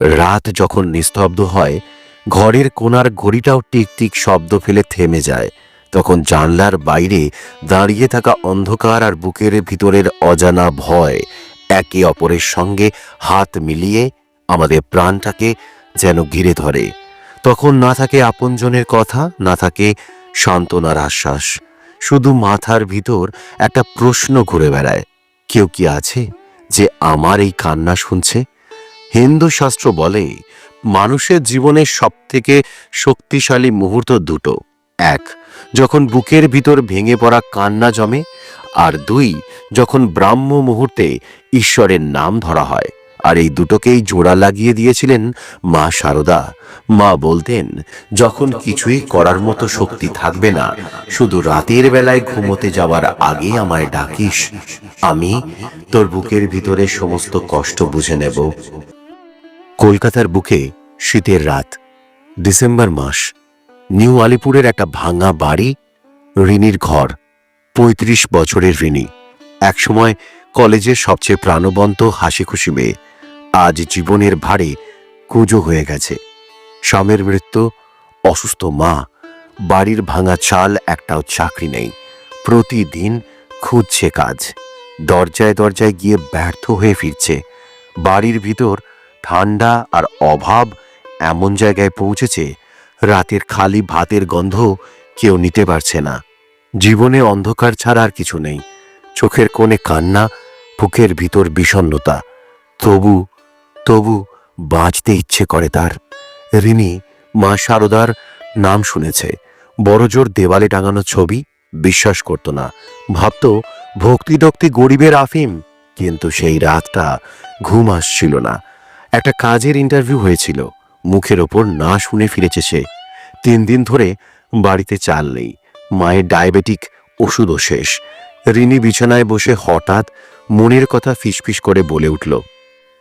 রাত যখন নিস্তব্ধ হয়, ঘরের কোণার ঘড়িটাও টিকটিক শব্দ ফেলে থেমে যায়। তখন জানলার বাইরে দাঁড়িয়ে থাকা অন্ধকার আর বুকের ভিতরের অজানা ভয় একে অপরের সঙ্গে হাত মিলিয়ে আমাদের প্রাণটাকে যেন ঘিরে ধরে। তখন না থাকে আপনজনের কথা, না থাকে সান্ত্বনার আশ্বাস। শুধু মাথার ভিতর একটা প্রশ্ন ঘুরে বেড়ায়। কেউ কি আছে যে আমার এই কান্না শুনছে? হিন্দু শাস্ত্র বলে, মানুষের জীবনের সবথেকে শক্তিশালী মুহূর্ত দুটো। এক, যখন বুকের ভিতর ভেঙে পড়া কান্না জমে, আর দুই, যখন ব্রাহ্ম মুহূর্তে ঈশ্বরের নাম ধরা হয়। আর এই দুটোকেই জোড়া লাগিয়ে দিয়েছিলেন মা শারদা মা বলতেন, যখন কিছুই করার মতো শক্তি থাকবে না, শুধু রাতের বেলায় ঘুমোতে যাওয়ার আগে আমায় ডাকিস। আমি তোর বুকের ভিতরে সমস্ত কষ্ট বুঝে নেব। কলকাতার বুকে শীতের রাত, ডিসেম্বর মাস, নিউ আলিপুরের একটা ভাঙা বাড়ি ঋণীর ঘর, পঁয়ত্রিশ বছরের ঋণী একসময় কলেজের সবচেয়ে প্রাণবন্ত হাসি খুশি মেয়ে আজ জীবনের ভারে কুজো হয়ে গেছে। স্বামীর মৃত্যু, অসুস্থ মা, বাড়ির ভাঙা চাল, একটাও চাকরি নেই। প্রতিদিন খুঁজছে কাজ, দরজায় দরজায় গিয়ে ব্যর্থ হয়ে ফিরছে। বাড়ির ভিতর ঠান্ডা আর অভাব এমন জায়গায় পৌঁছেছে, রাতের খালি ভাতের গন্ধ কেউ নিতে পারছে না। জীবনে অন্ধকার ছাড়া আর কিছু নেই। চোখের কোণে কান্না, বুকের ভিতর বিষণ্ণতা। তবু তবু বাঁচতে ইচ্ছে করে তার। রিনি, মা শারদার নাম শুনেছে। বড়জোর দেওয়ালে টাঙানো ছবি বিশ্বাস করত না। ভাবত ভক্তিডক্তি গরিবের আফিম। কিন্তু সেই রাতটা ঘুম আসছিল না। একটা কাজের ইন্টারভিউ হয়েছিল। মুখের ওপর না শুনে ফিরেছে সে। তিন দিন ধরে বাড়িতে চাল নেই। মায়ের ডায়াবেটিক ওষুধও শেষ। রিনি বিছানায় বসে হঠাৎ মনের কথা ফিসফিস করে বলে উঠল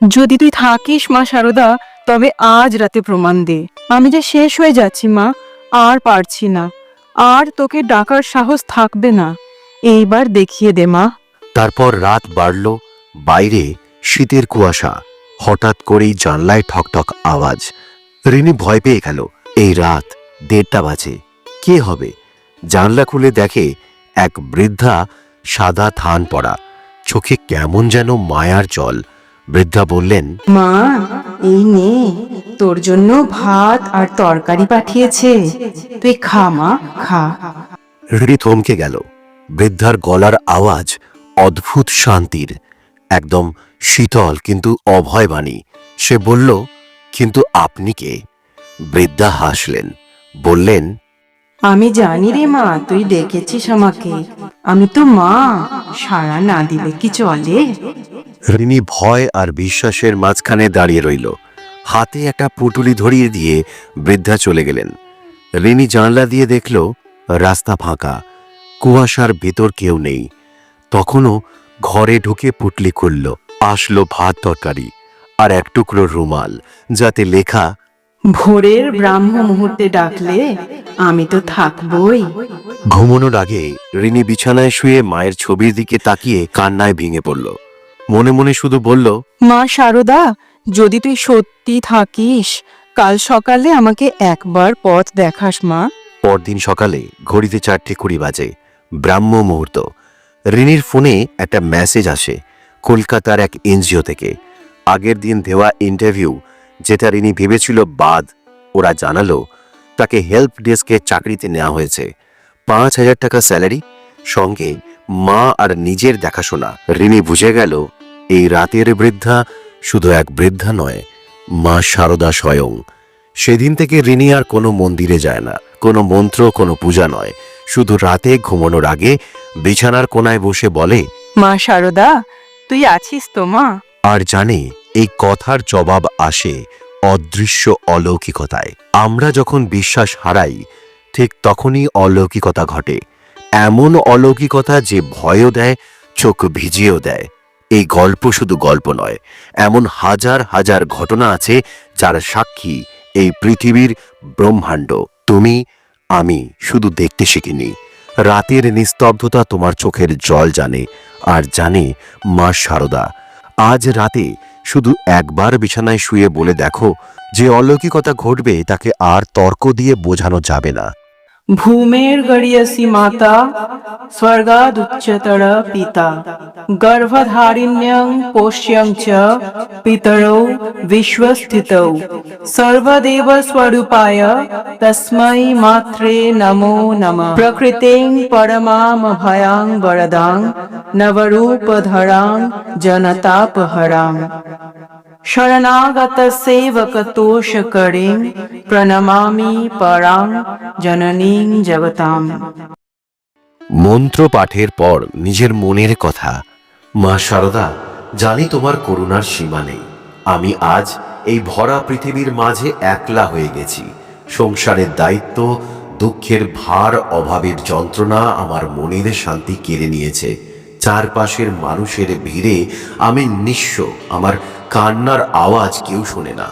যদি তুই থাকিস মা সারদা তবে আজ রাতে প্রমাণ দে। আমি যে শেষ হয়ে যাচ্ছি মা আর পারছি না। আর তোকে ডাকার সাহস থাকবে না। এইবার দেখিয়ে দে মা। তারপর রাত বাড়ল বাইরে শীতের কুয়াশা। হঠাৎ করেই জানলায় ঠকঠক আওয়াজ। রিনি ভয় পেয়ে গেল। এই রাত দেড়টা বাজে। কে হবে? জানলা খুলে দেখে এক বৃদ্ধা সাদা থান পড়া চোখে কেমন যেন মায়ার জল। বৃদ্ধা বললেন মা এই নে তোর জন্য ভাত আর তরকারি পাঠিয়েছে। তুই খা মা খা। রিনি থমকে গেল। বৃদ্ধার গলার আওয়াজ অদ্ভুত শান্তির। একদম শীতল কিন্তু অভয় বাণী সে বলল কিন্তু আপনি কে? বৃদ্ধা হাসলেন বললেন আমি জানি রে মা তুই ডেকেছিস আমাকে। আমি তো মা সাড়া না দিলে কি চলে? রিনি ভয় আর বিশ্বাসের মাঝখানে দাঁড়িয়ে রইল। হাতে একটা পুটুলি ধরিয়ে দিয়ে বৃদ্ধা চলে গেলেন। রিনি জানলা দিয়ে দেখল রাস্তা ফাঁকা। কুয়াশার ভেতর কেউ নেই। তখনও ঘরে ঢুকে পুটলি খুলল। আসলো ভাত তরকারি আর এক টুকরো রুমাল যাতে লেখা ভোরের ব্রাহ্ম মুহূর্তে ডাকলে আমি তো থাকবই। ঘুমানোর আগে রিনি বিছানায় শুয়ে মায়ের ছবির দিকে তাকিয়ে কান্নায় ভেঙে পড়ল। মনে মনে শুধু বলল মা সারদা যদি তুই সত্যি থাকিস কাল সকালে আমাকে একবার পথ দেখাস মা। পরদিন সকালে ঘড়িতে চারটে কুড়ি বাজে ব্রাহ্ম মুহূর্ত। রিনির ফোনে একটা মেসেজ আসে কলকাতার এক এনজিও থেকে। আগের দিন দেওয়া ইন্টারভিউ যেটা রিনি ভেবেছিল বাদ, ওরা জানালো, তাকে হেল্প ডেস্কে চাকরিতে নেওয়া হয়েছে। পাঁচ হাজার টাকা স্যালারি সঙ্গে মা আর নিজের দেখাশোনা। রিনি বুঝে গেল, এই রাতের বৃদ্ধা শুধু এক বৃদ্ধা নয়, মা শারদা স্বয়ং। সেদিন থেকে রিনি আর কোনো মন্দিরে যায় না, কোনো মন্ত্র, কোনো পূজা নয়। শুধু রাতে ঘুমানোর আগে বিছানার কোনায় বসে বলে, মা সারদা তুই আছিস তো, মা? আর জানে, এই কথার জবাব আসে অদৃশ্য অলৌকিকতায়। আমরা যখন বিশ্বাস হারাই, ঠিক তখনই অলৌকিকতা ঘটে। এমন অলৌকিকতা যে ভয়ও দেয়, চোখ ভিজিয়েও দেয়। এই গল্প শুধু গল্প নয়, এমন হাজার হাজার ঘটনা আছে যার সাক্ষী এই পৃথিবীর ব্রহ্মাণ্ড। তুমি, আমি শুধু দেখতে শিখিনি। রাতের নিস্তব্ধতা তোমার চোখের জল জানে, আর জানে মা সারদা। আজ রাতে শুধু একবার বিছানায় শুয়ে বলে দেখো, যে অলৌকিকতা ঘটবে তাকে আর তর্ক দিয়ে বোঝানো যাবে না। भूमेर्गरीयसी माता, स्वर्गादुच्चतर पिता। गर्भधारिण्यं पोष्यं च पितरौ विश्वस्थितौ। सर्वदेवस्वरूपाय तस्मै मात्रे नमो नमः। प्रकृतिं परमामभयां वरदां, नवरूपधरां जनतापहराम् शरणागतसेवकतोषकरीं प्रणमामि परां जननीं जगताम् মন্ত্র পাঠের পর নিজের মনের কথা মা শারদা জানি তোমার করুণার সীমা নেই আমি আজ এই ভরা পৃথিবীর মাঝে একলা হয়ে গেছি সংসারের দায়িত্ব দুঃখের ভার অভাবের যন্ত্রণা আমার মনের শান্তি কেড়ে নিয়েছে চারপাশের মানুষের ভিড়ে আমি নিঃস্ব। আমার কান্নার আওয়াজ কেউ শোনে না।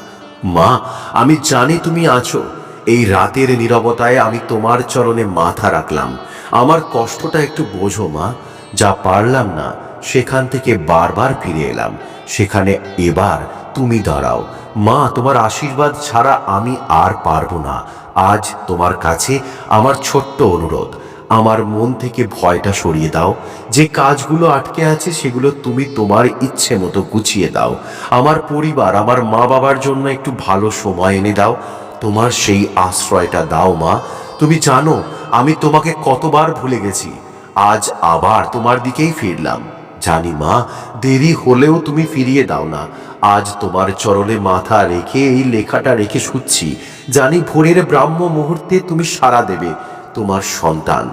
মা, আমি জানি তুমি আছো। এই রাতের নীরবতায় আমি তোমার চরণে মাথা রাখলাম। আমার কষ্টটা একটু বোঝো, মা। যা পারলাম না, সেখান থেকে বারবার ফিরে এলাম। সেখানে এবার তুমি দাঁড়াও। মা, তোমার আশীর্বাদ ছাড়া আমি আর পারব না। আজ তোমার কাছে আমার ছোট্ট অনুরোধ। আমার মন থেকে ভয়টা সরিয়ে দাও। যে কাজগুলো আটকে আছে, সেগুলো তুমি তোমার ইচ্ছে মতো গুছিয়ে দাও। আমার পরিবার, আমার মা বাবার জন্য একটু ভালো সময় এনে দাও। তোমার সেই আশ্রয়টা দাও, মা। তুমি জানো, আমি তোমাকে কতবার ভুলে গেছি। আজ আবার তোমার দিকেই ফিরলাম। জানি, মা, দেরি হলেও তুমি ফিরিয়ে দাও না। আজ তোমার চরণে মাথা রেখে এই লেখাটা রেখে শুচ্ছি। জানি ভোরের ব্রাহ্ম মুহূর্তে তুমি সাড়া দেবে। তোমার সন্তান।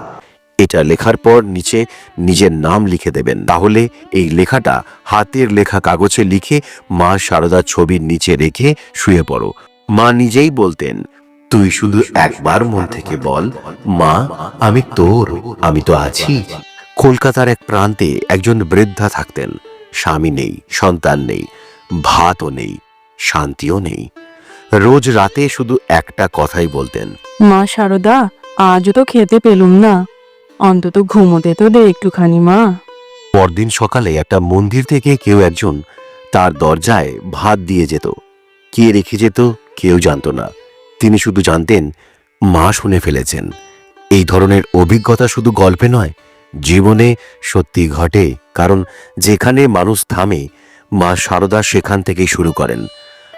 এটা লেখার পর নিচে নিজের নাম লিখে দেবেন। তাহলে এই লেখাটা হাতের লেখা কাগজে লিখে মা সারদার ছবির নিচে রেখে শুয়ে পড়ো। মা নিজেই বলতেন, তুই শুধু একবার মন থেকে বল, মা, আমি তোর, আমি তো আছি। কলকাতার এক প্রান্তে একজন বৃদ্ধা থাকতেন। স্বামী নেই, সন্তান নেই, ভাতও নেই, শান্তিও নেই। রোজ রাতে শুধু একটা কথাই বলতেন, মা শারদা আজও তো খেতে পেলুম না। অন্তত ঘুমোতে তো দে একটুখানি, মা। পরদিন সকালে একটা মন্দির থেকে কেউ একজন তার দরজায় ভাত দিয়ে যেত। কে রেখে যেত কেউ জানতো না। তিনি শুধু জানতেন, মা শুনে ফেলেছেন। এই ধরনের অভিজ্ঞতা শুধু গল্পে নয়, জীবনে সত্যি ঘটে। কারণ যেখানে মানুষ থামে, মা সারদা সেখান থেকেই শুরু করেন।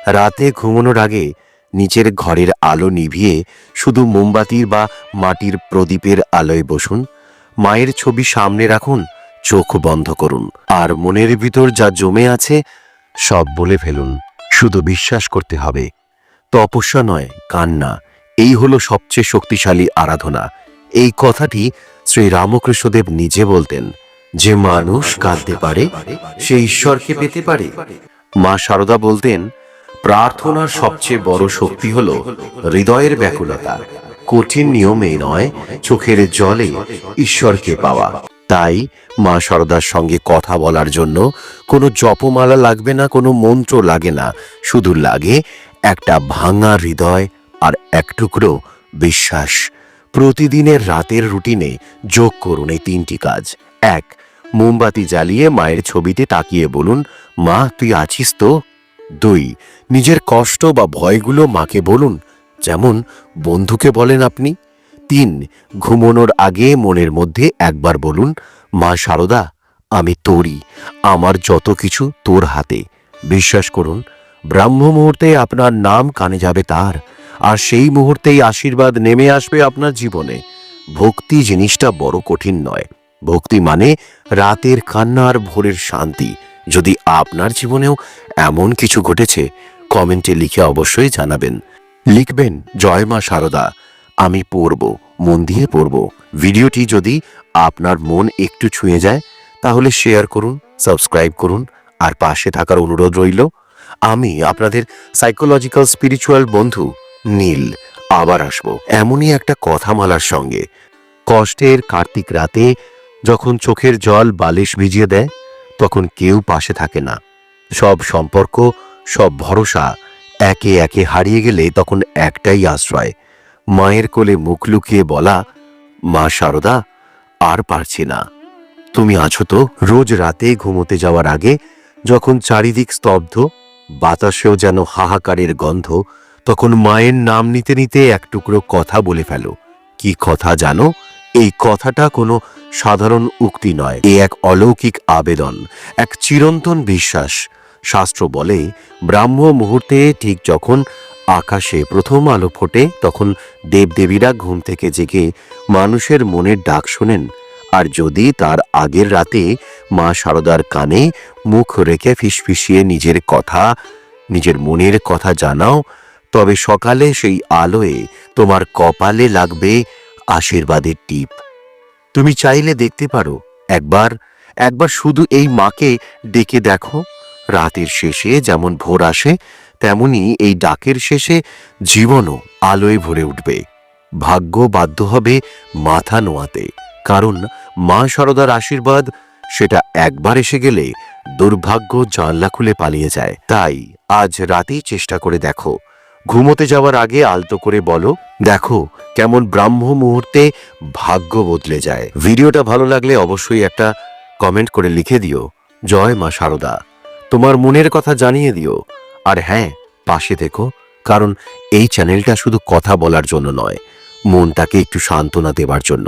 রাতে ঘুমানোর আগে নিচের ঘরের আলো নিভিয়ে শুধু মোমবাতির বা মাটির প্রদীপের আলোয় বসুন। মায়ের ছবি সামনে রাখুন, চোখ বন্ধ করুন। আর মনের ভিতর যা জমে আছে, সব বলে ফেলুন। শুধু বিশ্বাস করতে হবে। তপস্যা নয়, কান্না। এই হলো সবচেয়ে শক্তিশালী আরাধনা। এই কথাটি শ্রী রামকৃষ্ণদেব নিজে বলতেন। যে মানুষ কাঁদতে পারে, সে ঈশ্বরকে পেতে পারে। মা সারদা বলতেন প্রার্থনার সবচেয়ে বড় শক্তি হলো হৃদয়ের ব্যাকুলতা। কঠিন নিয়মে নয়, চোখের জলে ঈশ্বরকে পাওয়া। তাই মা সরদার সঙ্গে কথা বলার জন্য কোনো জপমালা লাগবে না, কোনো মন্ত্র লাগে না। শুধু লাগে একটা ভাঙা হৃদয় আর এক টুকরো বিশ্বাস। প্রতিদিনের রাতের রুটিনে যোগ করুন এই তিনটি কাজ। এক, মোমবাতি জ্বালিয়ে মায়ের ছবিতে তাকিয়ে বলুন, মা, তুই আছিস তো? দুই, নিজের কষ্ট বা ভয়গুলো মাকে বলুন, যেমন বন্ধুকে বলেন আপনি। তিন, ঘুমোনোর আগে মনের মধ্যে একবার বলুন, মা সারদা, আমি তোরই, আমার যত কিছু তোর হাতে। বিশ্বাস করুন, ব্রাহ্ম মুহূর্তে আপনার নাম কানে যাবে তার, আর সেই মুহূর্তেই আশীর্বাদ নেমে আসবে আপনার জীবনে। ভক্তি জিনিসটা বড় কঠিন নয়। ভক্তি মানে রাতের কান্না আর ভোরের শান্তি। যদি আপনার জীবনেও এমন কিছু ঘটেছে, কমেন্টে লিখে অবশ্যই জানাবেন। লিখবেন, জয় মা সারদা, আমি পড়ব, মন দিয়ে পড়ব। ভিডিওটি যদি আপনার মন একটু ছুঁয়ে যায়, তাহলে শেয়ার করুন, সাবস্ক্রাইব করুন, আর পাশে থাকার অনুরোধ রইল, আমি আপনাদের সাইকোলজিক্যাল স্পিরিচুয়াল বন্ধু নীল, আবার আসব এমনই একটা কথামালার সঙ্গে। কষ্টের কার্তিক রাতে যখন চোখের জল বালিশ ভিজিয়ে দেয় তখন কেউ পাশে থাকে না। সব সম্পর্ক, সব ভরসা একে একে হারিয়ে গেলে তখন একটাই আশ্রয়। মায়ের কোলে মুখ লুকিয়ে বলা, মা সারদা, আর পারছি না। তুমি আছো তো রোজ রাতে ঘুমোতে যাওয়ার আগে, যখন চারিদিক স্তব্ধ, বাতাসেও যেন হাহাকারের গন্ধ, তখন মায়ের নাম নিতে নিতে এক টুকরো কথা বলে ফেলো। কি কথা জানো? এই কথাটা কোনো সাধারণ উক্তি নয়। এ এক অলৌকিক আবেদন, এক চিরন্তন বিশ্বাস। শাস্ত্র বলে, ব্রাহ্ম মুহূর্তে ঠিক যখন আকাশে প্রথম আলো ফোটে, তখন দেবদেবীরা ঘুম থেকে জেগে মানুষের মনের ডাক শোনেন। আর যদি তার আগের রাতে মা শারদার কানে মুখ রেখে ফিসফিসিয়ে নিজের কথা, নিজের মনের কথা জানাও, তবে সকালে সেই আলোয় তোমার কপালে লাগবে আশীর্বাদের টিপ। তুমি চাইলে দেখতে পারো। একবার একবার শুধু এই মাকে ডেকে দেখো। রাতের শেষে যেমন ভোর আসে, তেমনি এই ডাকের শেষে জীবনও আলোয় ভরে উঠবে। ভাগ্য বাধ্য হবে মাথা নোয়াতে। কারণ মা শারদার আশীর্বাদ, সেটা একবার এসে গেলে দুর্ভাগ্য জানলা খুলে পালিয়ে যায়। তাই আজ রাতেই চেষ্টা করে দেখো। ঘুমোতে যাওয়ার আগে আলতো করে বলো, দেখো, কেমন ব্রাহ্ম মুহূর্তে ভাগ্য বদলে যায়। ভিডিওটা ভালো লাগলে অবশ্যই একটা কমেন্ট করে লিখে দিও। জয় মা শারদা তোমার মনের কথা জানিয়ে দিও। আর হ্যাঁ পাশে থেকো, কারণ এই চ্যানেলটা শুধু কথা বলার জন্য নয়, মনটাকে একটু সান্ত্বনা দেবার জন্য।